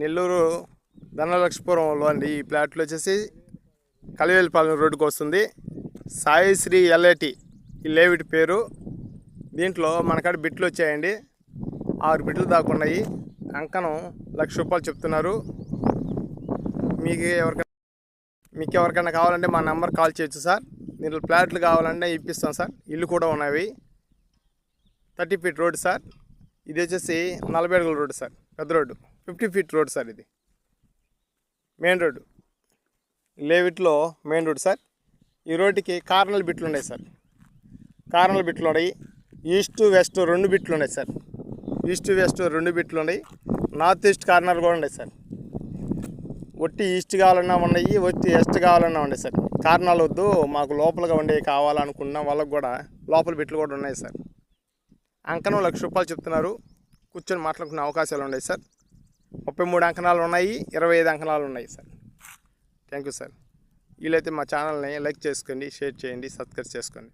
నెల్లూరు ధనలక్ష్మీపురంలో అండి ఈ ప్లాట్లు వచ్చేసి కలివేలిపాలెం రోడ్డుకు వస్తుంది. సాయి శ్రీ ఎల్ఐటి ఈ లేవిటి పేరు. దీంట్లో మనకాడ బిట్లు వచ్చాయండి. ఆరు బిట్లు దాకా ఉన్నాయి. లక్ష రూపాయలు చెప్తున్నారు. మీకు ఎవరికైనా మీకు ఎవరికైనా కావాలంటే మా నెంబర్ కాల్ చేయొచ్చు సార్. దీంట్లో ఫ్లాట్లు కావాలంటే ఇప్పిస్తాం సార్. ఇల్లు కూడా ఉన్నవి. Thirty feet road sir. ఇది వచ్చేసి నలభై అడుగుల రోడ్డు సార్. పెద్ద road. Fifty feet road sir ఇది. Main road. లేవిట్లో మెయిన్ రోడ్ సార్. ఈ రోడ్డుకి కార్నల్ బిట్లు ఉన్నాయి సార్. కార్నల్ బిట్లు ఉన్నాయి. ఈస్ట్ వెస్ట్ రెండు బిట్లు ఉన్నాయి సార్. ఈస్ట్ వెస్ట్ రెండు బిట్లు ఉన్నాయి. నార్త్ ఈస్ట్ కార్నర్ కూడా ఉన్నాయి సార్. ఒట్టి ఈస్ట్ కావాలన్నా ఉన్నాయి ఒట్టి వెస్ట్ కావాలన్నా ఉన్నాయి సార్. కారణాలు వద్దు మాకు లోపలగా ఉండేవి కావాలనుకున్న వాళ్ళకు కూడా లోపల బిట్లు కూడా ఉన్నాయి సార్. అంకనం లక్ష రూపాయలు చెప్తున్నారు. కూర్చొని మాట్లాడుకునే అవకాశాలు ఉన్నాయి సార్. ముప్పై మూడు అంకణాలు ఉన్నాయి ఇరవై ఐదు అంకణాలు ఉన్నాయి సార్. థ్యాంక్ యూ సార్ వీలైతే మా ఛానల్ని లైక్ చేసుకోండి షేర్ చేయండి సబ్స్క్రైబ్ చేసుకోండి.